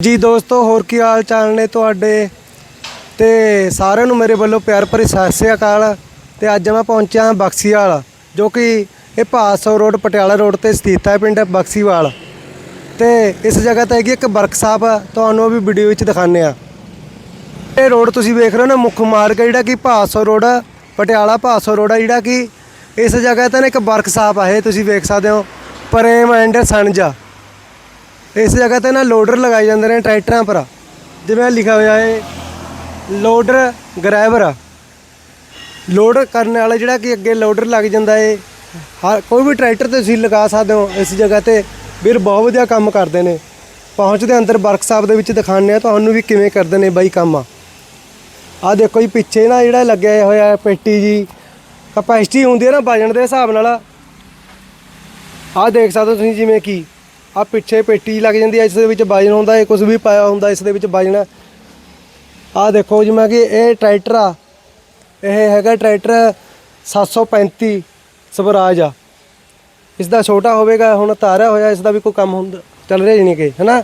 ਜੀ ਦੋਸਤੋ, ਹੋਰ ਕੀ ਹਾਲ ਚਾਲ ਨੇ ਤੁਹਾਡੇ? ਤੇ ਸਾਰਿਆਂ ਨੂੰ ਮੇਰੇ ਵੱਲੋਂ ਪਿਆਰ ਭਰੀ ਸਤਿ ਸ੍ਰੀ ਅਕਾਲ। ਤੇ ਅੱਜ ਮੈਂ ਪਹੁੰਚਿਆ ਬਕਸੀਵਾਲ, ਜੋ ਕਿ ਇਹ ਭਾਸੋ ਰੋਡ, ਪਟਿਆਲਾ ਰੋਡ ਤੇ ਸਥਿਤ ਹੈ, ਪਿੰਡ ਬਕਸੀਵਾਲ। ਤੇ ਇਸ ਜਗ੍ਹਾ ਤੇ ਹੈਗੀ ਇੱਕ ਵਰਕਸ਼ਾਪ, ਤੁਹਾਨੂੰ ਵੀ ਵੀਡੀਓ ਵਿੱਚ ਦਿਖਾਉਂਦੇ ਆ ਇਹ ਰੋਡ ਤੁਸੀਂ ਵੇਖ ਰਹੇ ਹੋ ਨਾ, ਮੁੱਖ ਮਾਰਗ ਹੈ ਜਿਹੜਾ ਕਿ ਭਾਸੋ ਰੋਡ, ਪਟਿਆਲਾ ਭਾਸੋ ਰੋਡ ਹੈ, ਜਿਹੜਾ ਕਿ ਇਸ ਜਗ੍ਹਾ ਤੇ ਨਾ ਇੱਕ ਵਰਕਸ਼ਾਪ ਹੈ ਇਹ ਤੁਸੀਂ ਵੇਖ ਸਕਦੇ ਹੋ। ਪ੍ਰੇਮ ਐਂਡ ਸਨਜਾ ਇਸ ਜਗ੍ਹਾ ਤੇ ਨਾ ਲੋਡਰ ਲਗਾਏ ਜਾਂਦੇ ਨੇ ਟਰੈਕਟਰਾਂ ਪਰ। ਜਿਵੇਂ ਲਿਖਿਆ ਹੋਇਆ ਹੈ ਲੋਡਰ ਗ੍ਰੈਵਰ ਲੋਡ ਕਰਨ ਵਾਲਾ ਜਿਹੜਾ ਕਿ ਅੱਗੇ ਲੋਡਰ ਲੱਗ ਜਾਂਦਾ ਹੈ ਹਰ ਕੋਈ ਵੀ ਟਰੈਕਟਰ ਤੇ ਤੁਸੀਂ ਲਗਾ ਸਕਦੇ ਹੋ ਇਸ ਜਗ੍ਹਾ ਤੇ। ਵੀਰ ਬਹੁਤ ਵਧੀਆ ਕੰਮ ਕਰਦੇ ਨੇ। ਪਹੁੰਚਦੇ ਅੰਦਰ ਵਰਕਸ਼ਾਪ ਦੇ ਵਿੱਚ ਦਿਖਾਉਂਦੇ ਆ ਤੁਹਾਨੂੰ ਵੀ ਕਿਵੇਂ ਕਰਦੇ ਨੇ ਬਾਈ ਕੰਮ। ਆ ਆਹ ਦੇਖੋ ਜੀ, ਪਿੱਛੇ ਨਾ ਜਿਹੜਾ ਲੱਗਿਆ ਹੋਇਆ ਹੈ ਪੇਟੀ ਜੀ, ਕਪੈਸਿਟੀ ਹੁੰਦੀ ਹੈ ਨਾ ਵਜਣ ਦੇ ਹਿਸਾਬ ਨਾਲ। ਆਹ ਦੇਖ ਸਕਦੇ ਹੋ ਤੁਸੀਂ ਜਿਵੇਂ ਕਿ। ਆ ਪਿੱਛੇ ਪੇਟੀ ਲੱਗ ਜਾਂਦੀ ਹੈ ਇਸ ਦੇ ਵਿੱਚ ਵਜਨ ਹੁੰਦਾ ਹੈ ਕੁਝ ਵੀ ਪਾਇਆ ਹੁੰਦਾ ਇਸ ਦੇ ਵਿੱਚ ਵਜਨ। ਆਹ ਦੇਖੋ ਜਿਵੇਂ ਕਿ ਇਹ ਟਰੈਕਟਰ ਆ, ਇਹ ਹੈਗਾ ਟਰੈਕਟਰ 735 ਸਵਰਾਜ ਆ। ਇਸ ਦਾ ਛੋਟਾ ਹੋਵੇਗਾ, ਹੁਣ ਤਾਰਿਆ ਹੋਇਆ ਇਸ ਦਾ ਵੀ ਕੋਈ ਕੰਮ ਹੁੰਦਾ, ਚੱਲ ਰਿਹਾ ਨਹੀਂ ਕਿ ਹੈਨਾ?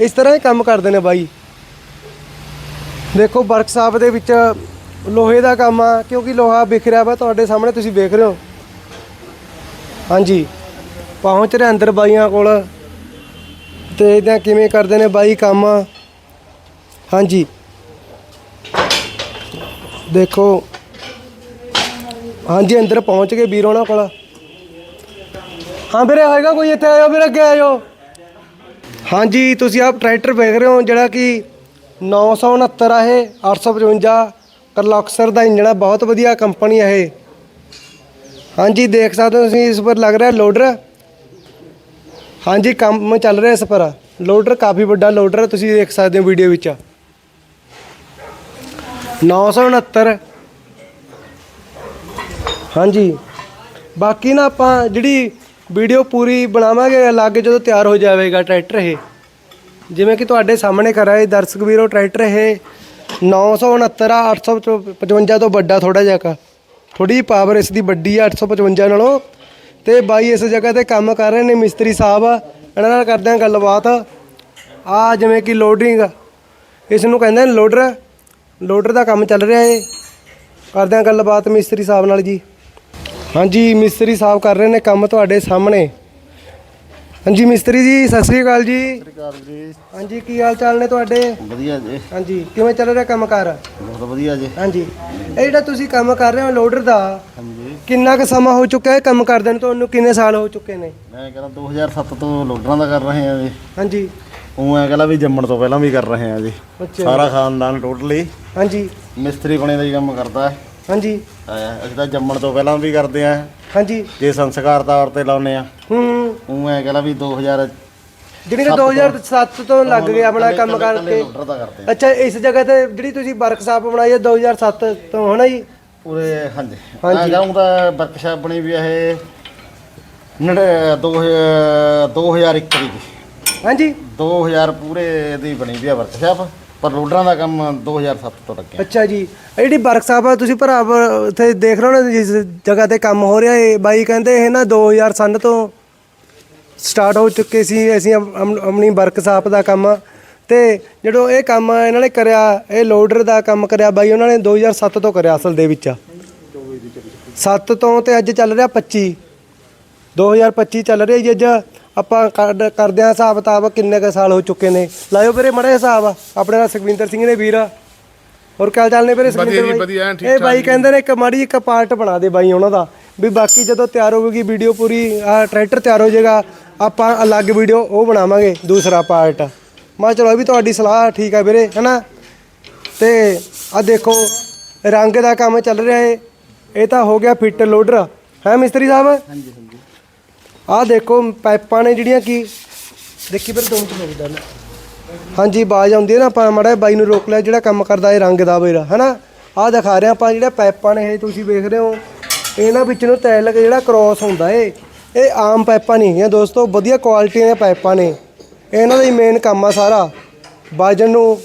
ਇਸ ਤਰ੍ਹਾਂ ਹੀ ਕੰਮ ਕਰਦੇ ਨੇ ਬਾਈ। ਦੇਖੋ ਵਰਕਸ਼ਾਪ ਦੇ ਵਿੱਚ ਲੋਹੇ ਦਾ ਕੰਮ ਆ, ਕਿਉਂਕਿ ਲੋਹਾ ਵਿਖ ਰਿਹਾ ਵਾ, ਤੁਹਾਡੇ ਸਾਹਮਣੇ ਤੁਸੀਂ ਵੇਖ ਰਹੇ ਹੋ। ਹਾਂਜੀ, ਪਹੁੰਚ ਰਿਹਾ ਅੰਦਰ ਬਾਈਆਂ ਕੋਲ। ਦੇਖਦੇ ਆ ਕਿਵੇਂ ਕਰਦੇ ਨੇ ਬਾਈ ਕੰਮ? ਹਾਂਜੀ। ਦੇਖੋ। ਹਾਂਜੀ, ਅੰਦਰ ਪਹੁੰਚ ਗਏ ਵੀਰ ਉਹਨਾਂ ਕੋਲ। ਹਾਂ ਵੀਰੇ ਹੋਏਗਾ ਕੋਈ ਇੱਥੇ? ਆਇਓ ਵੀਰੇ, ਅੱਗੇ ਆਇਓ। ਹਾਂਜੀ, ਤੁਸੀਂ ਆਪ ਟਰੈਕਟਰ ਵੇਖ ਰਹੇ ਹੋ, ਜਿਹੜਾ ਕਿ 969 ਆ ਇਹ 855 ਕਰਲੌਕਸਰ ਦਾ ਇੰਜਣ ਆ, ਬਹੁਤ ਵਧੀਆ ਕੰਪਨੀ ਆ ਇਹ। ਹਾਂਜੀ, ਦੇਖ ਸਕਦੇ ਹੋ ਤੁਸੀਂ, ਇਸ ਪਰ ਲੱਗ ਰਿਹਾ ਲੋਡਰ। ਹਾਂਜੀ, ਕੰਮ ਚੱਲ ਰਿਹਾ ਇਸ ਪਰ। ਲੋਡਰ ਕਾਫੀ ਵੱਡਾ ਲੋਡਰ ਤੁਸੀਂ ਦੇਖ ਸਕਦੇ ਹੋ ਵੀਡੀਓ ਵਿੱਚ। 969 ਹਾਂਜੀ। ਬਾਕੀ ਨਾ ਆਪਾਂ ਜਿਹੜੀ ਵੀਡੀਓ ਪੂਰੀ ਬਣਾਵਾਂਗੇ, ਅਲੱਗ ਜਦੋਂ ਤਿਆਰ ਹੋ ਜਾਵੇਗਾ ਟਰੈਕਟਰ ਇਹ। ਜਿਵੇਂ ਕਿ ਤੁਹਾਡੇ ਸਾਹਮਣੇ ਕਰ ਆਏ ਦਰਸ਼ਕ ਵੀਰੋ, ਟਰੈਕਟਰ ਇਹ 969 ਆ 855 ਤੋਂ ਵੱਡਾ ਥੋੜਾ ਜਿਹਾ ਕਾ। ਥੋੜੀ ਪਾਵਰ ਇਸ ਦੀ ਵੱਡੀ ਆ 855 ਨਾਲੋਂ। ਤੇ ਬਾਈ ਇਸ ਜਗ੍ਹਾ ਤੇ ਕੰਮ ਕਰ ਰਹੇ ਨੇ, ਮਿਸਤਰੀ ਸਾਹਿਬ। ਇਹਨਾਂ ਨਾਲ ਕਰਦੇ ਆ ਗੱਲਬਾਤ। ਆ ਜਿਵੇਂ ਕਿ ਲੋਡਿੰਗ ਇਸ ਨੂੰ ਕਹਿੰਦੇ ਨੇ ਲੋਡਰ ਲੋਡਰ ਦਾ ਕੰਮ ਚੱਲ ਰਿਹਾ ਏ ਕਰਦੇ ਆ ਗੱਲਬਾਤ ਮਿਸਤਰੀ ਸਾਹਿਬ ਨਾਲ ਜੀ। ਹਾਂਜੀ, ਮਿਸਤਰੀ ਸਾਹਿਬ ਕਰ ਰਹੇ ਨੇ ਕੰਮ ਤੁਹਾਡੇ ਸਾਹਮਣੇ। ਹਾਂਜੀ ਮਿਸਤਰੀ ਜੀ ਸਤਿ ਸ੍ਰੀ ਅਕਾਲ ਜੀ। ਹਾਂਜੀ ਕੀ ਹਾਲ ਚਾਲ ਨੇ ਤੁਹਾਡੇ? ਵਧੀਆ ਜੀ। ਹਾਂਜੀ ਕਿਵੇਂ ਚੱਲ ਰਿਹਾ ਕੰਮ ਕਾਰ? ਬਹੁਤ ਵਧੀਆ ਜੀ। ਹਾਂਜੀ ਇਹ ਜਿਹੜਾ ਤੁਸੀਂ ਕੰਮ ਕਰ ਰਹੇ ਹੋ ਲੋਡਰ ਦਾ ਹਾਂਜੀ। ਕਿੰਨਾ ਕੁ ਸਮਾਂ ਹੋ ਚੁੱਕਾ ਹੈ ਕੰਮ ਕਰਦੇ ਨੂੰ? ਤੁਹਾਨੂੰ ਕਿੰਨੇ ਸਾਲ ਹੋ ਚੁੱਕੇ ਨੇ? ਮੈਂ ਕਹਿੰਦਾ 2007 ਤੋਂ ਲੋਡਰਾਂ ਦਾ ਕਰ ਰਹੇ ਹਾਂ ਜੀ। ਹਾਂਜੀ। ਉਹ ਐ ਕਹਿੰਦਾ ਵੀ ਜੰਮਣ ਤੋਂ ਪਹਿਲਾਂ ਵੀ ਕਰ ਰਹੇ ਹਾਂ ਜੀ। ਅੱਛਾ। ਸਾਰਾ ਖਾਨਦਾਨ ਟੋਟਲੀ। ਹਾਂਜੀ। ਮਿਸਤਰੀ ਬਣੇ ਦਾ ਹੀ ਕੰਮ ਕਰਦਾ। ਹੈ ਹਾਂਜੀ ਅਸੀਂ ਤਾਂ ਜੰਮਣ ਤੋਂ ਪਹਿਲਾਂ ਵੀ ਕਰਦੇ ਆ ਹਾਂਜੀ। ਜੇ ਸੰਸਕਾਰ ਤੌਰ ਤੇ ਲਾਉਨੇ ਆ। ਹੂੰ। ਉਹ ਐ ਕਹਿੰਦਾ ਵੀ 2000 ਜਿਹੜੀ ਕਿ 2007 ਤੋਂ ਲੱਗ ਗਏ ਆਪਣਾ ਕੰਮ ਕਰਕੇ। ਕਰਦੇ ਆ। ਅੱਛਾ ਇਸ ਜਗ੍ਹਾ ਤੇ ਜਿਹੜੀ ਤੁਸੀਂ ਵਰਕਸ਼ਾਪ ਬਣਾਈ ਹੈ 2007 ਤੋਂ ਹਨਾ ਜੀ? ਪੂਰੇ ਹਾਂਜੀ। ਹਾਂਜੀ। ਹਾਂਜੀ ਤਾਂ ਵਰਕਸ਼ਾਪ ਬਣੀ ਵੀ ਇਹ ਨੜ 2001 ਦੀ ਹਾਂਜੀ। 2000 ਪੂਰੇ ਦੀ ਬਣੀ ਵੀ ਆ ਵਰਕਸ਼ਾਪ ਪਰ ਲੋਡਰਾਂ ਦਾ ਕੰਮ 2007 ਤੋਂ ਲੱਗਿਆ ਅੱਛਾ ਜੀ। ਇਹ ਜਿਹੜੀ ਵਰਕਸ਼ਾਪ ਆ, ਤੁਸੀਂ ਭਰਾ ਉੱਥੇ ਦੇਖ ਰਹੇ ਹੋ ਨਾ, ਜਿਸ ਜਗ੍ਹਾ ਤੇ ਕੰਮ ਹੋ ਰਿਹਾ ਹੈ ਬਾਈ ਕਹਿੰਦੇ ਇਹ ਨਾ 2000 ਸੰਨ ਤੋਂ ਸਟਾਰਟ ਹੋ ਚੁੱਕੇ ਸੀ, ਅਸੀਂ ਆਪਣੀ ਵਰਕਸ਼ਾਪ ਦਾ ਕੰਮ ਤੇ ਜਦੋਂ ਇਹ ਕੰਮ ਇਹਨਾਂ ਨੇ ਕਰਿਆ, ਇਹ ਲੋਡਰ ਦਾ ਕੰਮ ਕਰਿਆ ਬਾਈ, ਉਹਨਾਂ ਨੇ 2007 ਤੋਂ ਕਰਿਆ ਅਸਲ ਦੇ ਵਿੱਚ। 7 ਤੋਂ ਤੇ ਅੱਜ ਚੱਲ ਰਿਹਾ 25 2025 ਚੱਲ ਰਿਹਾ ਜੀ ਅੱਜ। ਆਪਾਂ ਕੱਢ- ਕਰਦੇ ਹਾਂ ਹਿਸਾਬ ਕਿਤਾਬ ਕਿੰਨੇ ਕੁ ਸਾਲ ਹੋ ਚੁੱਕੇ ਨੇ। ਲਾਇਓ ਵੀਰੇ ਮੜੇ ਹਿਸਾਬ ਆਪਣੇ ਨਾਲ ਸੁਖਵਿੰਦਰ ਸਿੰਘ ਨੇ ਵੀਰ ਹੋਰ ਕਿਆ ਚਾਲ ਨੇ ਵੀਰੇ ਸੁਖਵਿੰਦਰ ਜੀ, ਬਾਈ? ਵਧੀਆ, ਠੀਕ ਇਹ ਬਾਈ ਕਹਿੰਦੇ ਨੇ ਇੱਕ ਮਾੜੀ ਇੱਕ ਪਾਰਟ ਬਣਾ ਦੇ ਬਾਈ ਉਹਨਾਂ ਦਾ। ਵੀ ਬਾਕੀ ਜਦੋਂ ਤਿਆਰ ਹੋਵੇਗੀ ਵੀਡੀਓ ਪੂਰੀ ਆ ਟਰੈਕਟਰ ਤਿਆਰ ਹੋ ਜਾਏਗਾ ਆਪਾਂ ਅਲੱਗ ਵੀਡੀਓ ਉਹ ਬਣਾਵਾਂਗੇ ਦੂਸਰਾ ਪਾਰਟ। ਮੈਂ ਕਿਹਾ ਚਲੋ ਇਹ ਵੀ ਤੁਹਾਡੀ ਸਲਾਹ ਠੀਕ ਆ ਵੀਰੇ ਹੈਨਾ? ਤੇ ਆ ਦੇਖੋ ਰੰਗ ਦਾ ਕੰਮ ਚੱਲ ਰਿਹਾ ਏ। ਇਹ ਤਾਂ ਹੋ ਗਿਆ ਫਿੱਟ ਲੋਡਰ। ਹੈ ਮਿਸਤਰੀ ਸਾਹਿਬ? ਹਾਂਜੀ। ਆਹ ਦੇਖੋ, ਪਾਈਪਾਂ ਨੇ ਜਿਹੜੀਆਂ ਕੀ ਦੇਖੀ ਫਿਰ ਦੋ ਲੱਗਦਾ ਨਾ ਹਾਂਜੀ ਬਾਜ ਆਉਂਦੀ ਹੈ ਨਾ, ਆਪਾਂ ਮੜਾ ਬਾਈ ਨੂੰ ਰੋਕ ਲਿਆ ਜਿਹੜਾ ਕੰਮ ਕਰਦਾ ਇਹ ਰੰਗ ਦਾ ਵੀਰ ਹਨਾ? ਆਹ ਦਿਖਾ ਰਹੇ ਆਪਾਂ ਜਿਹੜਾ ਪਾਈਪਾਂ ਨੇ, ਇਹ ਤੁਸੀਂ ਵੇਖ ਰਹੇ ਹੋ। ਇਹਨਾਂ ਵਿੱਚ ਨੂੰ ਤੈਲਕ ਜਿਹੜਾ ਕ੍ਰੋਸ ਹੁੰਦਾ ਏ। ਇਹ ਆਮ ਪਾਈਪਾਂ ਨਹੀਂ ਹੈਗੀਆਂ, ਦੋਸਤੋ, ਵਧੀਆ ਕੁਆਲਿਟੀ ਦੀਆਂ ਪਾਈਪਾਂ ਨੇ। ਇਹਨਾਂ ਦਾ ਹੀ ਮੇਨ ਕੰਮ ਆ ਸਾਰਾ। ਬਾਜਨ ਨੂੰ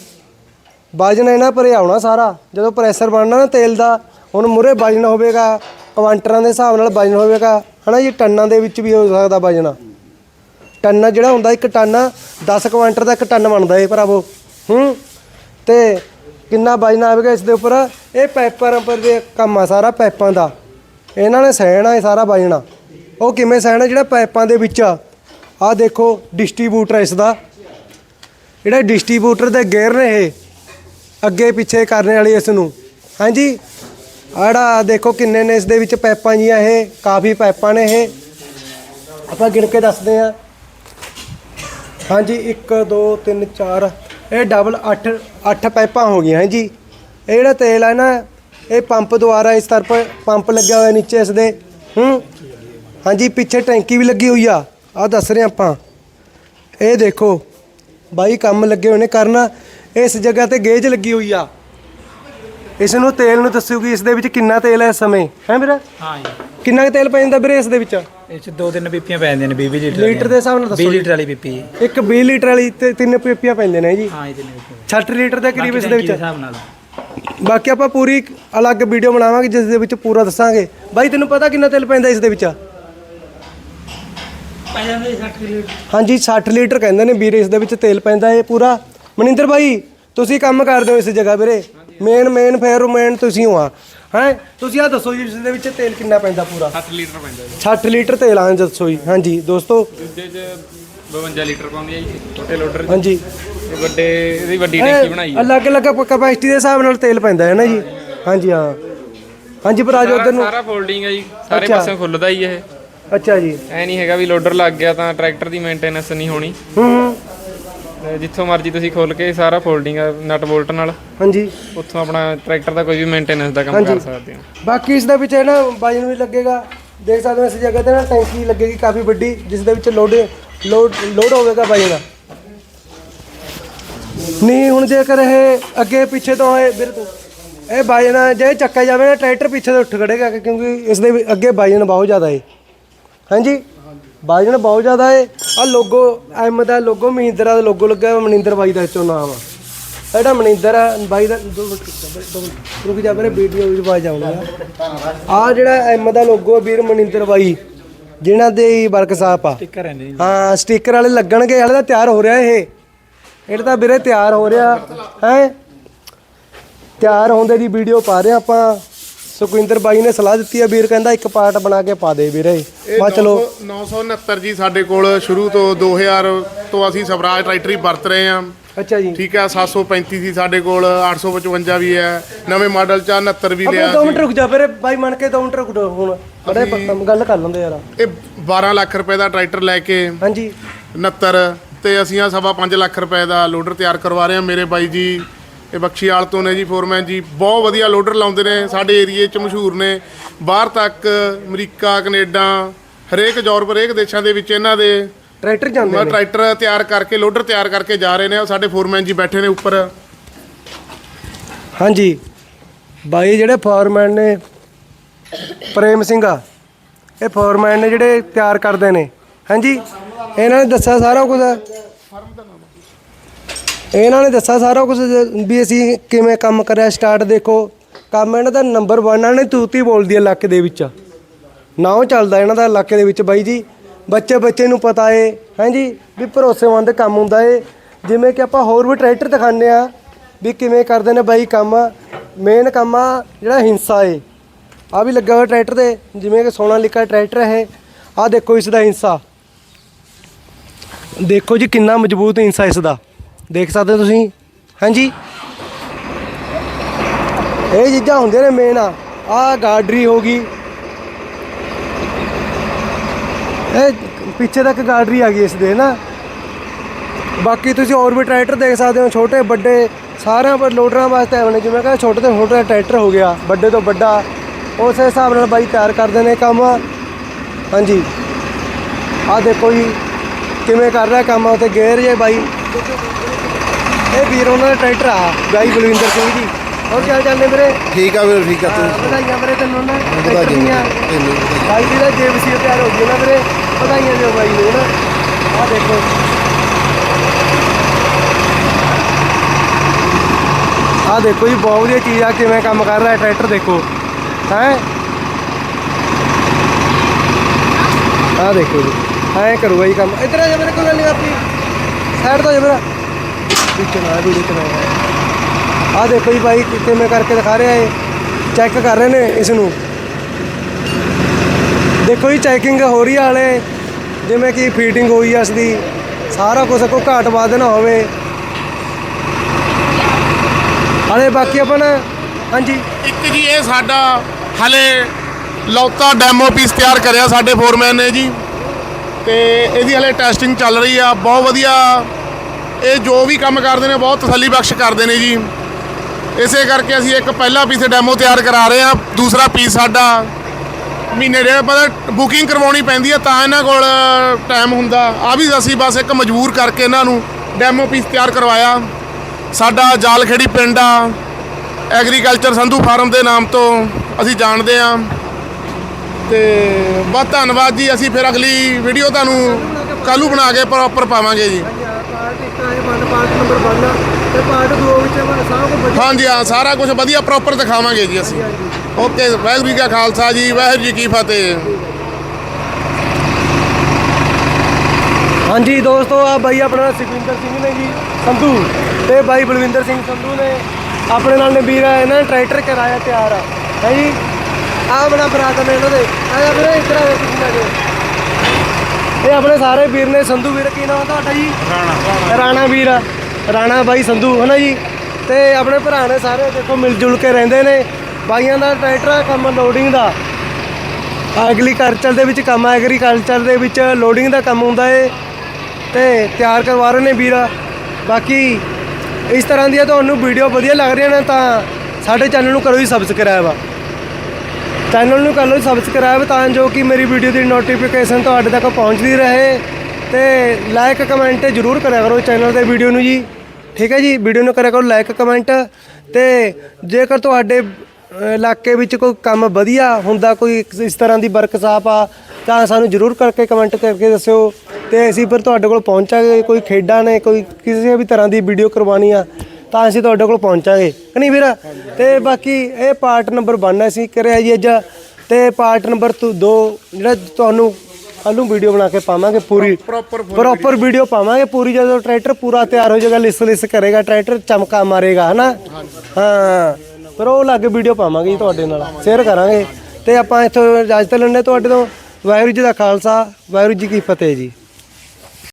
ਬਾਜਨ ਇਹਨਾਂ ਪਰ ਆਉਣਾ ਸਾਰਾ। ਜਦੋਂ ਪ੍ਰੈਸ਼ਰ ਬਣਨਾ ਨਾ ਤੇਲ ਦਾ, ਹੁਣ ਮੁਰੇ ਬਾਜਣਾ ਹੋਵੇਗਾ। ਕੁਆਂਟਰਾਂ ਦੇ ਹਿਸਾਬ ਨਾਲ ਵਜਨ ਹੋਵੇਗਾ। ਹਨਾ ਜੀ? ਟੰਨਾਂ ਦੇ ਵਿੱਚ ਵੀ ਹੋ ਸਕਦਾ ਵਜਨ। ਟੰਨ ਜਿਹੜਾ ਹੁੰਦਾ, ਇੱਕ ਟਨ 10 ਕੁਆਂਟਰ ਦਾ ਇੱਕ ਟਨ ਬਣਦਾ ਏ ਭਰਾਵੋ। ਹੂੰ? ਤੇ ਕਿੰਨਾ ਵਜਨ ਆਵੇਗਾ ਇਸ ਦੇ ਉੱਪਰ? ਇਹ ਪਾਈਪਾਂ ਉੱਪਰ ਦੇ ਕੰਮ ਆ ਸਾਰਾ ਪਾਈਪਾਂ ਦਾ। ਇਹਨਾਂ ਨੇ ਸਹਿਣਾ ਇਹ ਸਾਰਾ ਵਜਣਾ ਉਹ ਕਿਵੇਂ ਸਹਿਣਾ? ਜਿਹੜਾ ਪਾਈਪਾਂ ਦੇ ਵਿੱਚ ਆ। ਆਹ ਦੇਖੋ, ਡਿਸਟ੍ਰੀਬਿਊਟਰ ਇਸ ਦਾ। ਜਿਹੜਾ ਡਿਸਟ੍ਰੀਬਿਊਟਰ ਦੇ ਗੇਅਰ ਨੇ ਇਹ। ਅੱਗੇ ਪਿੱਛੇ ਕਰਨ ਵਾਲੀ ਇਸ ਨੂੰ। ਹਾਂਜੀ? ਆੜਾ, ਦੇਖੋ ਕਿੰਨੇ ਨੇ ਇਸ ਦੇ ਵਿੱਚ ਪਾਈਪਾਂ ਜੀਆਂ ਇਹ, ਕਾਫੀ ਪਾਈਪਾਂ ਨੇ ਇਹ। ਆਪਾਂ ਗਿਣ ਕੇ ਦੱਸਦੇ ਆ ਹਾਂਜੀ 1 2 3 4 ਇਹ ਡਬਲ 8 8 ਪਾਈਪਾਂ ਹੋ ਗਈਆਂ, ਹਾਂਜੀ। ਇਹ ਜਿਹੜਾ ਤੇਲ ਹੈ ਨਾ, ਇਹ ਪੰਪ ਦੁਆਰਾ ਇਸ ਤਰਫ ਪੰਪ ਲੱਗਿਆ ਹੋਇਆ ਨੀਚੇ ਇਸ ਦੇ, ਹੂੰ। ਹਾਂਜੀ, ਪਿੱਛੇ ਟੈਂਕੀ ਵੀ ਲੱਗੀ ਹੋਈ ਆ ਆ ਦੱਸ ਰਹੇ ਆਪਾਂ। ਇਹ ਦੇਖੋ, ਬਾਈ ਕੰਮ ਲੱਗੇ ਹੋਏ ਨੇ ਕਰਨ। ਇਸ ਜਗ੍ਹਾ ਤੇ ਗੇਜ ਲੱਗੀ ਹੋਈ ਆ। ਇਸ ਨੂੰ ਤੇਲ ਨੂੰ ਦੱਸੂਗੀ ਇਸ ਦੇ ਵਿੱਚ ਕਿੰਨਾ ਤੇਲ ਹੈ ਇਸ ਸਮੇਂ? ਹੈ ਵੀਰੇ? ਹਾਂ ਜੀ। ਕਿੰਨਾ ਕੁ ਤੇਲ ਪੈ ਜਾਂਦਾ ਵੀਰੇ ਇਸ ਦੇ ਵਿੱਚ? ਇਹ ਚ ਦੋ ਤਿੰਨ ਪੀਪੀਆਂ ਪੈ ਜਾਂਦੀਆਂ ਨੇ 20 ਲੀਟਰ ਲੀਟਰ ਦੇ ਹਿਸਾਬ ਨਾਲ ਦੱਸੋ 20 ਜੀ। ਲੀਟਰ ਵਾਲੀ ਪੀਪੀ ਇੱਕ 20 ਲੀਟਰ ਵਾਲੀ ਤੇ ਤਿੰਨ ਪੀਪੀਆਂ ਪੈਂਦੇ ਨੇ ਜੀ। ਹਾਂ ਇਹ ਤਿੰਨ ਪੀਪੀਆਂ। 60 ਲੀਟਰ ਦੇ ਕਰੀਬ ਇਸ ਦੇ ਵਿੱਚ। ਹਿਸਾਬ ਨਾਲ। ਬਾਕੀ ਆਪਾਂ ਪੂਰੀ ਇੱਕ ਅਲੱਗ ਵੀਡੀਓ ਬਣਾਵਾਂਗੇ ਜਿਸ ਦੇ ਵਿੱਚ ਪੂਰਾ ਦੱਸਾਂਗੇ। ਬਾਈ ਤੈਨੂੰ ਪਤਾ ਕਿੰਨਾ ਤੇਲ ਪੈਂਦਾ ਇਸ ਦੇ ਵਿੱਚ? ਪੈ ਜਾਂਦੇ 60 ਲੀਟਰ। ਹਾਂਜੀ 60 ਲੀਟਰ ਕਹਿੰਦੇ ਨੇ ਵੀਰੇ ਇਸ ਦੇ ਵਿੱਚ ਤੇਲ ਪੈਂਦਾ ਇਹ ਪੂਰਾ। ਮਨਿੰਦਰ ਬਾਈ ਤੁਸੀਂ ਕੰਮ ਕਰਦੇ ਹੋ ਇਸ ਜਗ੍ਹਾ ਵੀਰੇ। ਮੇਨ ਮੇਨ ਫੇਰ ਮੇਨ ਤੁਸੀਂ ਹੋ ਆ। ਹੈ? ਤੁਸੀਂ ਆ ਦੱਸੋ ਜੀ ਇਸ ਦੇ ਵਿੱਚ ਤੇਲ ਕਿੰਨਾ ਪੈਂਦਾ ਪੂਰਾ? 7 ਲੀਟਰ ਪੈਂਦਾ ਜੀ। 60 ਲੀਟਰ ਤੇਲ ਆਂ ਦੱਸੋ ਜੀ। ਹਾਂਜੀ ਦੋਸਤੋ। ਦੂਜੇ ਚ 52 ਲੀਟਰ ਪਾਉਂਦੀ ਹੈ ਜੀ ਛੋਟੇ ਲੋਡਰ ਹਾਂਜੀ ਤੇ ਵੱਡੇ ਇਹਦੀ ਵੱਡੀ ਟੈਂਕੀ ਬਣਾਈ ਹੈ ਅਲੱਗ ਅਲੱਗ ਕਪੈਸਿਟੀ ਦੇ ਹਿਸਾਬ ਨਾਲ ਤੇਲ ਪੈਂਦਾ ਹੈ ਨਾ ਜੀ। ਹਾਂਜੀ ਹਾਂ ਹਾਂਜੀ ਪਰ ਆਜੋ ਉਧਰ ਨੂੰ ਸਾਰਾ ਫੋਲਡਿੰਗ ਹੈ ਜੀ ਸਾਰੇ। ਪਾਸਿਓਂ ਖੁੱਲਦਾ ਹੀ ਇਹ। ਅੱਛਾ ਜੀ। ਐ ਨਹੀਂ ਹੈਗਾ ਵੀ ਲੋਡਰ ਲੱਗ ਗਿਆ ਤਾਂ ਟਰੈਕਟਰ ਦੀ ਮੇਨਟੇਨੈਂਸ ਨਹੀਂ ਹੋਣੀ। ਹੂੰ। ਜਿੱਥੋਂ ਮਰਜ਼ੀ ਤੁਸੀਂ ਖੋਲ ਕੇ ਸਾਰਾ ਫੋਲਡਿੰਗ ਨਟ ਬੋਲਟ ਨਾਲ। ਹਾਂਜੀ। ਉੱਥੋਂ ਆਪਣਾ ਟਰੈਕਟਰ ਦਾ ਕੋਈ ਵੀ ਮੇਨਟੇਨੈਂਸ ਦਾ ਕੰਮ ਕਰ ਸਕਦੇ ਹੋ। ਬਾਕੀ ਇਸ ਦੇ ਵਿੱਚ ਹੈ ਨਾ ਵਜਨ ਵੀ ਲੱਗੇਗਾ। ਦੇਖ ਸਕਦੇ ਹੋ ਇਸ ਜਗ੍ਹਾ ਤੇ ਨਾ ਟੈਂਕੀ ਲੱਗੇਗੀ ਕਾਫੀ ਵੱਡੀ ਜਿਸ ਦੇ ਵਿੱਚ ਲੋਡ ਲੋਡ ਲੋਡ ਹੋਵੇਗਾ ਵਜਨ ਨਹੀਂ ਹੁਣ ਜੇਕਰ ਇਹ ਅੱਗੇ ਪਿੱਛੇ ਤੋਂ ਇਹ ਇਹ ਵਜਨ ਜੇ ਚੱਕਿਆ ਜਾਵੇ ਨਾ ਟਰੈਕਟਰ ਪਿੱਛੇ ਤੋਂ ਉੱਠ ਖੜੇਗਾ ਕਿਉਂਕਿ ਇਸ ਦੇ ਅੱਗੇ ਵਜਨ ਬਹੁਤ ਜ਼ਿਆਦਾ ਹੈ ਹਾਂਜੀ। ਵਜਨ ਬਹੁਤ ਜ਼ਿਆਦਾ ਹੈ ਆ ਲੋਗੋ ਐਮ ਦਾ ਲੋਗੋ ਮਹਿੰਦਰਾ ਦਾ ਲੋਗੋ ਲੱਗਾ ਮਨਿੰਦਰ ਬਾਈ ਦਾ ਚੋਂ ਨਾਮ ਆ। ਇਹ ਜਿਹੜਾ ਮਨਿੰਦਰ ਆ ਬਾਈ ਦਾ ਦੋ ਮਿੰਟ ਰੁਕ ਜਾ, ਦੋ ਮਿੰਟ। ਰੁਕ ਜਾ ਮੇਰੇ ਵੀਡੀਓ ਵਿੱਚ ਆਵਾਜ਼ ਆਉਣੀ ਆ। ਜਿਹੜਾ ਐਮ ਦਾ ਲੋਗੋ ਵੀਰ ਮਨਿੰਦਰ ਬਾਈ ਜਿਨ੍ਹਾਂ ਦੇ ਵਰਕਸ਼ਾਪ ਆ। ਟਿੱਕਰ ਰਹਿੰਦੇ ਨੇ ਹਾਂ ਸਟicker ਵਾਲੇ ਲੱਗਣਗੇ ਹਾਲੇ ਤਾਂ ਤਿਆਰ ਹੋ ਰਿਹਾ ਇਹ। ਇਹ ਤਾਂ ਵੀਰੇ ਤਿਆਰ ਹੋ ਰਿਹਾ ਹੈ? ਤਿਆਰ ਹੁੰਦੇ ਦੀ ਵੀਡੀਓ ਪਾ ਰਹੇ ਆਪਾਂ। ਸੁਖਵਿੰਦਰ ਬਾਈ ਨੇ ਸਲਾਹ ਦਿੱਤੀ ਆ ਵੀਰ ਕਹਿੰਦਾ ਇੱਕ ਪਾਰਟ ਬਣਾ ਕੇ ਪਾ ਦੇ ਵੀਰੇ। ਮਾ ਚਲੋ। 969 ਜੀ ਸਾਡੇ ਕੋਲ ਸ਼ੁਰੂ ਤੋਂ 2000 ਤੋਂ ਅਸੀਂ ਸਵਰਾਜ ਟਰੈਕਟਰੀ ਵਰਤ ਰਹੇ ਹਾਂ। ਅੱਛਾ ਜੀ। ਠੀਕ ਹੈ 735 ਸੀ ਸਾਡੇ ਕੋਲ 855 ਵੀ ਹੈ। ਨਵੇਂ ਮਾਡਲ ਚ 69 ਵੀ ਲਿਆ 2 ਮਿੰਟ ਰੁਕ ਜਾ ਵੀਰੇ ਬਾਈ ਮੰਨ ਕੇ 2 ਮਿੰਟ ਰੁਕ ਜਾ ਹੁਣ। ਬੜੇ ਗੱਲ ਕਰ ਲੈਂਦੇ ਯਾਰ। ਇਹ 12 ਲੱਖ ਰੁਪਏ ਦਾ ਟਰੈਕਟਰ ਲੈ ਕੇ ਹਾਂਜੀ। 69 ਤੇ ਅਸੀਂ ਆ ਸਵਾ 5 ਲੱਖ ਰੁਪਏ ਦਾ ਲੋਡਰ ਤਿਆਰ ਕਰਵਾ ਰਹੇ ਹਾਂ। ਮੇਰੇ ਬਾਈ ਜੀ ਇਹ ਬਖਸ਼ੀਵਾਲ ਤੋਂ ਨੇ ਜੀ ਫੋਰਮੈਨ ਜੀ। ਬਹੁਤ ਵਧੀਆ ਲੋਡਰ ਲਾਉਂਦੇ ਨੇ ਸਾਡੇ ਏਰੀਏ 'ਚ ਮਸ਼ਹੂਰ ਨੇ। ਬਾਹਰ ਤੱਕ ਅਮਰੀਕਾ ਕੈਨੇਡਾ ਹਰੇਕ ਯੂਰਪ ਹਰੇਕ ਦੇਸ਼ਾਂ ਦੇ ਵਿੱਚ ਇਹਨਾਂ ਦੇ ਟਰੈਕਟਰ ਜਾਂਦੇ ਨੇ। ਟਰੈਕਟਰ ਤਿਆਰ ਕਰਕੇ ਲੋਡਰ ਤਿਆਰ ਕਰਕੇ ਜਾ ਰਹੇ ਨੇ। ਉਹ ਸਾਡੇ ਫੋਰਮੈਨ ਜੀ ਬੈਠੇ ਨੇ ਉੱਪਰ। ਹਾਂਜੀ। ਬਾਈ ਜਿਹੜੇ ਫੋਰਮੈਨ ਨੇ ਪ੍ਰੇਮ ਸਿੰਘ ਆ ਇਹ ਫੋਰਮੈਨ ਨੇ ਜਿਹੜੇ ਤਿਆਰ ਕਰਦੇ ਨੇ। ਹਾਂਜੀ ਇਹਨਾਂ ਨੇ ਦੱਸਿਆ ਸਾਰਾ ਕੁਝ? ਇਹਨਾਂ ਨੇ ਦੱਸਿਆ ਸਾਰਾ ਕੁਝ ਵੀ ਅਸੀਂ ਕਿਵੇਂ ਕੰਮ ਕਰਿਆ ਸਟਾਰਟ ਦੇਖੋ। ਕੰਮ ਇਹਨਾਂ ਦਾ ਨੰਬਰ 1 ਇਹਨਾਂ ਨੇ ਤੂਤੀ ਬੋਲਦੀ ਹੈ ਇਲਾਕੇ ਦੇ ਵਿੱਚ। ਨਾ ਉਹ ਚੱਲਦਾ ਇਹਨਾਂ ਦਾ ਇਲਾਕੇ ਦੇ ਵਿੱਚ ਬਾਈ ਜੀ। ਬੱਚੇ ਬੱਚੇ ਨੂੰ ਪਤਾ ਏ ਹਾਂਜੀ ਵੀ ਭਰੋਸੇਮੰਦ ਕੰਮ ਹੁੰਦਾ ਏ। ਜਿਵੇਂ ਕਿ ਆਪਾਂ ਹੋਰ ਵੀ ਟਰੈਕਟਰ ਦਿਖਾਉਂਦੇ ਆ, ਵੀ ਕਿਵੇਂ ਕਰਦੇ ਨੇ ਬਾਈ ਕੰਮ। ਮੇਨ ਕੰਮ ਆ ਜਿਹੜਾ ਹਿੰਸਾ ਏ। ਆ ਵੀ ਲੱਗਾ ਹੋਇਆ ਟਰੈਕਟਰ ਤੇ, ਜਿਵੇਂ ਕਿ ਸੋਨਾ ਲਿਖਾ ਟਰੈਕਟਰ ਹੈ ਆ ਦੇਖੋ ਇਸ ਦਾ ਹਿੰਸਾ। ਦੇਖੋ ਜੀ ਕਿੰਨਾ ਮਜ਼ਬੂਤ ਹਿੰਸਾ ਇਸ ਦਾ। ਦੇਖ ਸਕਦੇ ਹੋ ਤੁਸੀਂ? ਹਾਂਜੀ? ਇਹ ਚੀਜ਼ਾਂ ਹੁੰਦੀਆਂ ਨੇ ਮੇਨ ਆ। ਆ ਗਾਰਡਰੀ ਹੋ ਗਈ ਇਹ ਪਿੱਛੇ ਤੱਕ ਗਾਰਡਰੀ ਆ ਗਈ ਇਸ ਦੇ ਨਾ ਬਾਕੀ ਤੁਸੀਂ ਹੋਰ ਵੀ ਟਰੈਕਟਰ ਦੇਖ ਸਕਦੇ ਹੋ, ਛੋਟੇ, ਵੱਡੇ, ਸਾਰਿਆਂ ਪਰ ਲੋਡਰਾਂ ਵਾਸਤੇ ਆਉਣੇ ਜਿਵੇਂ ਕਹਿੰਦਾ, ਛੋਟੇ ਤੋਂ ਛੋਟਾ ਟਰੈਕਟਰ ਹੋ ਗਿਆ, ਵੱਡੇ ਤੋਂ ਵੱਡਾ। ਉਸੇ ਹਿਸਾਬ ਨਾਲ ਬਾਈ ਤਿਆਰ ਕਰਦੇ ਨੇ ਕੰਮ। ਹਾਂਜੀ। ਆ ਦੇਖੋ ਜੀ, ਕਿਵੇਂ ਕਰ ਰਿਹਾ ਕੰਮ ਉੱਤੇ ਗੇਅਰ ਜੇ ਬਾਈ। ਇਹ ਵੀਰ ਉਹਨਾਂ ਦਾ ਟਰੈਕਟਰ ਆ ਬਾਈ ਬਲਵਿੰਦਰ ਸਿੰਘ ਜੀ। ਹੋਰ ਕੀ ਹਾਲ ਚਾਲ ਨੇ ਵੀਰੇ? ਠੀਕ ਆ ਵੀਰ ਠੀਕ ਆ ਤੂੰ ਵਧਾਈਆਂ ਵੀਰੇ ਤੈਨੂੰ ਨਾ ਵਧਾਈਆਂ ਟਰੈਕਟਰ ਦੀਆਂ। ਤੈਨੂੰ ਵਧਾਈਆਂ। ਬਾਈ ਜੀ ਦਾ ਜੇਬੀਸੀ ਤਿਆਰ ਹੋ ਗਈ ਨਾ ਵੀਰੇ। ਵਧਾਈਆਂ ਦਿਓ ਬਾਈ ਨੂੰ ਨਾ? ਆ ਦੇਖੋ। ਆ ਦੇਖੋ ਜੀ ਬਹੁਤ ਵਧੀਆ ਚੀਜ਼ ਆ ਕਿਵੇਂ ਕੰਮ ਕਰ ਰਿਹਾ ਟਰੈਕਟਰ ਦੇਖੋ। ਹੈ? ਆ ਦੇਖੋ ਜੀ ਐਂ ਕਰੂਗਾ ਜੀ ਕੰਮ। ਇੱਧਰ ਆ ਜਾ ਮੇਰੇ ਕੋਲ ਗੱਲ ਨਹੀਂ ਆਪੀ। ਸਾਈਡ ਤੋਂ ਜਾ ਮੇਰਾ ਵਿੱਚ ਨਾ ਵੀਡੀਓ ਚਲਾ ਆ ਦੇਖੋ ਜੀ ਭਾਈ, ਕਿੱਥੇ ਮੈਂ ਕਰਕੇ ਦਿਖਾ ਰਿਹਾ ਏ ਚੈੱਕ ਕਰ ਰਹੇ ਨੇ ਇਸ ਨੂੰ ਦੇਖੋ ਜੀ ਚੈਕਿੰਗ ਹੋ ਰਹੀ ਆ ਹਾਲੇ। ਜਿਵੇਂ ਕਿ ਫੀਟਿੰਗ ਹੋਈ ਆ ਇਸ ਦੀ ਸਾਰਾ ਕੁਝ ਕੋਈ ਘਾਟ ਵਾਧ ਨਾ ਹੋਵੇ। ਹਾਲੇ ਬਾਕੀ ਆਪਾਂ ਨਾ, ਹਾਂਜੀ। ਇੱਕ ਜੀ, ਇਹ ਸਾਡਾ ਹਲੇ ਲੌਤਾ ਡੈਮੋ ਪੀਸ ਤਿਆਰ ਕਰਿਆ ਸਾਡੇ ਫੋਰਮੈਨ ਨੇ ਜੀ। ਤੇ ਇਹਦੀ ਹਲੇ ਟੈਸਟਿੰਗ ਚੱਲ ਰਹੀ ਆ। ਬਹੁਤ ਵਧੀਆ ਇਹ ਜੋ ਵੀ ਕੰਮ ਕਰਦੇ ਨੇ, ਬਹੁਤ ਤਸੱਲੀ ਬਖਸ਼ ਕਰਦੇ ਨੇ ਜੀ। ਇਸੇ ਕਰਕੇ ਅਸੀਂ ਇੱਕ ਪਹਿਲਾ ਪੀਸ ਡੈਮੋ ਤਿਆਰ ਕਰਾ ਰਹੇ ਆ ਦੂਸਰਾ ਪੀਸ ਸਾਡਾ ਮਹੀਨੇ ਦੇ ਬਾਅਦ ਬੁਕਿੰਗ ਕਰਵਾਉਣੀ ਪੈਂਦੀ ਹੈ ਤਾਂ ਇਹਨਾਂ ਕੋਲ ਟਾਈਮ ਹੁੰਦਾ। ਆ ਵੀ ਅਸੀਂ ਬਸ ਇੱਕ ਮਜਬੂਰ ਕਰਕੇ ਇਹਨਾਂ ਨੂੰ ਡੈਮੋ ਪੀਸ ਤਿਆਰ ਕਰਵਾਇਆ। ਸਾਡਾ ਜਾਲਖੇੜੀ ਪਿੰਡ ਆ ਐਗਰੀਕਲਚਰ ਸੰਧੂ ਫਾਰਮ ਦੇ ਨਾਮ ਤੋਂ ਅਸੀਂ ਜਾਣਦੇ ਆ ਤੇ ਬਹੁਤ ਧੰਨਵਾਦ ਜੀ, ਅਸੀਂ ਫਿਰ ਅਗਲੀ ਵੀਡੀਓ ਤੁਹਾਨੂੰ ਕੱਲ੍ਹ ਬਣਾ ਕੇ ਪ੍ਰੋਪਰ ਪਾਵਾਂਗੇ ਜੀ। ਪਾਰਟ ਇੱਕ ਹੈ ਵਨ ਪਾਰਟ ਨੰਬਰ 1 ਤੇ ਪਾਰਟ 2 ਵਿੱਚ ਸਭ ਕੁਝ ਵਧੀਆ ਹਾਂਜੀ ਹਾਂ ਸਾਰਾ ਕੁਝ ਵਧੀਆ ਪ੍ਰੋਪਰ ਦਿਖਾਵਾਂਗੇ ਜੀ ਅਸੀਂ। ਓਕੇ ਵਾਹਿਗੁਰੂ ਜੀ ਕਾ ਖਾਲਸਾ ਜੀ ਵਾਹਿਗੁਰੂ ਜੀ ਕੀ ਫਤਿਹ। ਹਾਂਜੀ ਦੋਸਤੋ ਆ ਬਾਈ ਆਪਣਾ ਸੁਖਵਿੰਦਰ ਸਿੰਘ ਨੇ ਜੀ ਸੰਧੂ। ਤੇ ਬਾਈ ਬਲਵਿੰਦਰ ਸਿੰਘ ਸੰਧੂ ਨੇ ਆਪਣੇ ਨਾਲ ਨੇ ਵੀਰ ਇਹਨਾਂ ਨੇ ਟਰੈਕਟਰ ਕਰਾਇਆ ਤਿਆਰ। ਆ ਹੈ ਜੀ? ਆ ਬੜਾ ਬਰਾਤ ਨੇ ਇਹਨਾਂ ਦੇ। ਆ ਵੀਰੇ ਇੱਧਰ ਆ ਤੁਸੀਂ ਨਾ ਇਹ ਆਪਣੇ ਸਾਰੇ ਵੀਰ ਨੇ ਸੰਧੂ ਵੀਰ ਕੀ ਨਾਮ ਤੁਹਾਡਾ ਜੀ? ਰਾਣਾ। ਰਾਣਾ ਵੀਰ। ਰਾਣਾ ਬਾਈ ਸੰਧੂ ਹਨਾ ਜੀ? ਤੇ ਆਪਣੇ ਭਰਾ ਨੇ ਸਾਰੇ ਦੇਖੋ ਮਿਲ ਜੁਲ ਕੇ ਰਹਿੰਦੇ ਨੇ। ਬਾਈਆਂ ਦਾ ਟਰੈਕਟਰ ਕੰਮ ਲੋਡਿੰਗ ਦਾ। ਐਗਰੀਕਲਚਰ ਦੇ ਵਿੱਚ ਕੰਮ ਆ ਐਗਰੀਕਲਚਰ ਦੇ ਵਿੱਚ ਲੋਡਿੰਗ ਦਾ ਕੰਮ ਹੁੰਦਾ ਏ। ਤੇ ਤਿਆਰ ਕਰਵਾ ਰਹੇ ਨੇ ਵੀਰਾ। ਬਾਕੀ ਇਸ ਤਰ੍ਹਾਂ ਦੀਆਂ ਤੁਹਾਨੂੰ ਵੀਡੀਓ ਵਧੀਆ ਲੱਗ ਰਹੀਆਂ ਨੇ ਤਾਂ ਸਾਡੇ ਚੈਨਲ ਨੂੰ ਕਰੋ ਜੀ ਸਬਸਕ੍ਰਾਈਬ ਚੈਨਲ ਨੂੰ ਕਰ ਲਓ ਸਬਸਕ੍ਰਾਈਬ ਤਾਂ ਜੋ ਕਿ ਮੇਰੀ ਵੀਡੀਓ ਦੀ ਨੋਟੀਫਿਕੇਸ਼ਨ ਤੁਹਾਡੇ ਤੱਕ ਪਹੁੰਚਦੀ ਰਹੇ ਤੇ ਲਾਈਕ ਕਮੈਂਟ ਜ਼ਰੂਰ ਕਰਿਆ ਕਰੋ ਚੈਨਲ ਤੇ ਵੀਡੀਓ ਨੂੰ ਜੀ। ਠੀਕ ਹੈ ਜੀ? ਵੀਡੀਓ ਨੂੰ ਕਰਿਆ ਕਰੋ ਲਾਈਕ ਕਮੈਂਟ ਤੇ ਜੇਕਰ ਤੁਹਾਡੇ ਇਲਾਕੇ ਵਿੱਚ ਕੋਈ ਕੰਮ ਵਧੀਆ ਹੁੰਦਾ, ਕੋਈ ਇਸ- ਇਸ ਤਰ੍ਹਾਂ ਦੀ ਵਰਕਸ਼ਾਪ ਆ, ਤਾਂ ਸਾਨੂੰ ਜ਼ਰੂਰ ਕਰਕੇ ਕਮੈਂਟ ਕਰਕੇ ਦੱਸਿਓ। ਤੇ ਅਸੀਂ ਫਿਰ ਤੁਹਾਡੇ ਕੋਲ ਪਹੁੰਚਾਂਗੇ, ਕੋਈ ਖੇਡਾਂ ਨੇ, ਕੋਈ ਕਿਸੇ ਵੀ ਤਰ੍ਹਾਂ ਦੀ ਵੀਡੀਓ ਕਰਵਾਉਣੀ ਆ ਤਾਂ ਅਸੀਂ ਤੁਹਾਡੇ ਕੋਲ ਪਹੁੰਚਾਂਗੇ। ਕਿ ਨਹੀਂ ਵੀਰ? ਤੇ ਬਾਕੀ ਇਹ ਪਾਰਟ ਨੰਬਰ 1 ਅਸੀਂ ਕਰਿਆ ਜੀ ਅੱਜ। ਤੇ ਪਾਰਟ ਨੰਬਰ 2 ਜਿਹੜਾ ਤੁਹਾਨੂੰ ਕੱਲ੍ਹ ਵੀਡੀਓ ਬਣਾ ਕੇ ਪਾਵਾਂਗੇ ਪੂਰੀ। ਪ੍ਰੋਪਰ ਵੀਡੀਓ ਪਾਵਾਂਗੇ ਪੂਰੀ ਜਦੋਂ ਟਰੈਕਟਰ ਪੂਰਾ ਤਿਆਰ ਹੋ ਜਾਏਗਾ ਲਿਸ ਲਿਸ ਕਰੇਗਾ ਟਰੈਕਟਰ ਚਮਕਾ ਮਾਰੇਗਾ ਹਨਾ? ਹਾਂ। ਪਰ ਉਹ ਲੱਗ ਵੀਡੀਓ ਪਾਵਾਂਗੇ ਜੀ ਤੁਹਾਡੇ ਨਾਲ ਸ਼ੇਅਰ ਕਰਾਂਗੇ। ਤੇ ਆਪਾਂ ਇੱਥੋਂ ਇਜਾਜ਼ਤ ਲੈਣੇ ਤੁਹਾਡੇ ਤੋਂ। ਵਾਹਿਗੁਰੂ ਜੀ ਦਾ ਖਾਲਸਾ ਵਾਹਿਗੁਰੂ ਜੀ ਕੀ ਫਤਿਹ ਜੀ।